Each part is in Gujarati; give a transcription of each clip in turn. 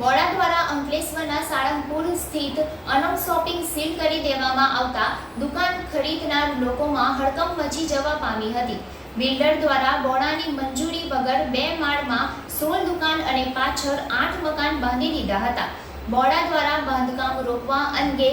વોડા દ્વારા અંકલેશ્વરના સાળંગપુર સ્થિત અનમ શોપિંગ સીલ કરી દેવામાં આવતા દુકાન ખરીદનાર લોકોમાં હડકંપ મચી જવા પામી હતી. બિલ્ડર દ્વારા બોડાની મંજૂરી વગર બે માળમાં સોળ દુકાન અને પાછળ આઠ મકાન બાંધી દીધા હતા. બોડા દ્વારા બાંધકામ રોકવા અંગે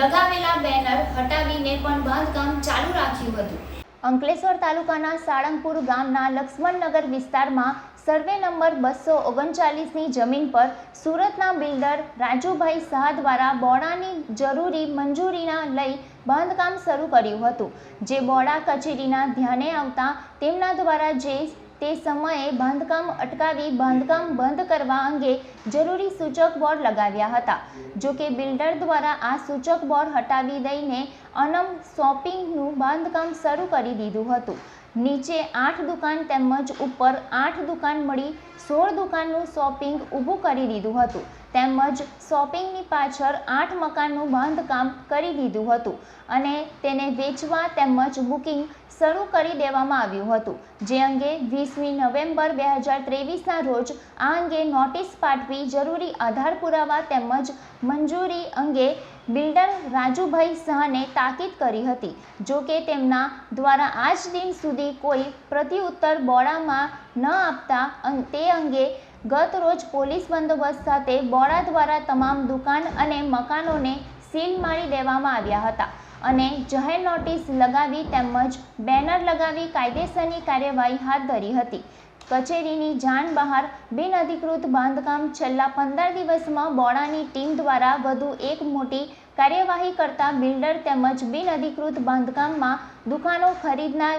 લગાવેલા બેનર હટાવીને પણ બાંધકામ ચાલુ રાખ્યું હતું. અંકલેશ્વર તાલુકાના સાળંગપુર ગામના લક્ષ્મણનગર વિસ્તારમાં સર્વે નંબર બસો ઓગણચાલીસની જમીન પર સુરતના બિલ્ડર રાજુભાઈ શાહ દ્વારા બોડાની જરૂરી મંજૂરીના લઈ બાંધકામ શરૂ કર્યું હતું. જે બોડા કચેરીના ધ્યાને આવતા તેમના દ્વારા જે તે સમયે બાંધકામ અટકાવી બાંધકામ બંધ કરવા અંગે જરૂરી સૂચક બોર્ડ લગાવ્યા હતા. જો કે બિલ્ડર દ્વારા આ સૂચક બોર્ડ હટાવી દઈને અનમ શોપિંગનું બાંધકામ શરૂ કરી દીધું હતું. નીચે આઠ દુકાન તેમજ ઉપર આઠ દુકાન મળી સોળ દુકાનનું શોપિંગ ઊભું કરી દીધું હતું. તેમજ શોપિંગની પાછળ આઠ મકાનનું બાંધકામ કરી દીધું હતું અને તેને વેચવા તેમજ બુકિંગ શરૂ કરી દેવામાં આવ્યું હતું. જે અંગે વીસમી નવેમ્બર બે હજાર ત્રેવીસના રોજ આ અંગે નોટિસ પાઠવી જરૂરી આધાર પુરાવા તેમજ મંજૂરી અંગે બિલ્ડર રાજુભાઈ શાહને તાકીદ કરી હતી. જો કે તેમના દ્વારા આજ દિન સુધી કોઈ પ્રત્યુત્તર બોડામાં ન આપતા તે અંગે ગત રોજ પોલીસ બંદોબસ્ત સાથે બોડા દ્વારા તમામ દુકાન અને મકાનોને સીલ મારી દેવામાં આવ્યા હતા અને જાહેર નોટિસ લગાવી તેમજ બેનર લગાવી કાયદેસરની કાર્યવાહી હાથ ધરી હતી. કચેરીની જાણ બહાર બિનઅધિકૃત બાંધકામ છેલ્લા પંદર દિવસમાં બોડાની ટીમ દ્વારા વધુ એક મોટી કાર્યવાહી કરતા બિલ્ડર તેમજ બિનઅધિકૃત બાંધકામમાં દુકાનો ખરીદનાર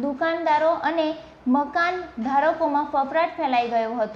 દુકાનદારો અને મકાન ધારકોમાં ફફડાટ ફેલાઈ ગયો હતો.